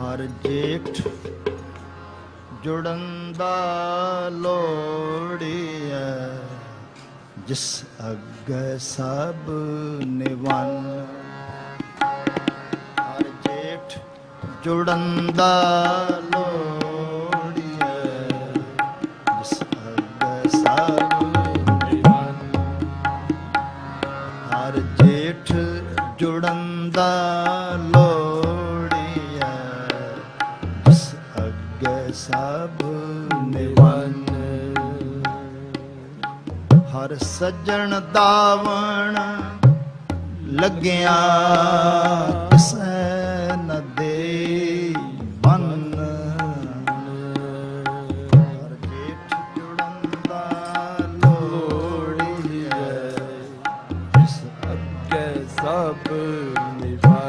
ਹਰ ਜੇਠ ਜੁੜਨ ਦਾ ਲੋੜੀਐ ਜਿਸ ਅੱਗੇ ਸਭ ਨਿਵਨ। ਹਰ ਜੇਠ ਜੁੜਨ ਦਾ ਲੋੜੀਐ ਜਿਸ ਅੱਗੇ ਸਭ ਨਿਵਨ। ਹਰ ਜੇਠ ਜੁੜਨ ਦਾ ਲੋੜੀਐ ਸਭ ਨਿਵਨ ਹਰ ਸੱਜਣ ਦਾਵਣ ਲੱਗਿਆ, ਕਿਸੈ ਨ ਦੇ ਮਨ ਹਰ ਜੇਠ ਜੁੜਨ ਦਾ ਲੋੜੀਐ ਇਸ ਸਭ ਨਿਵਾ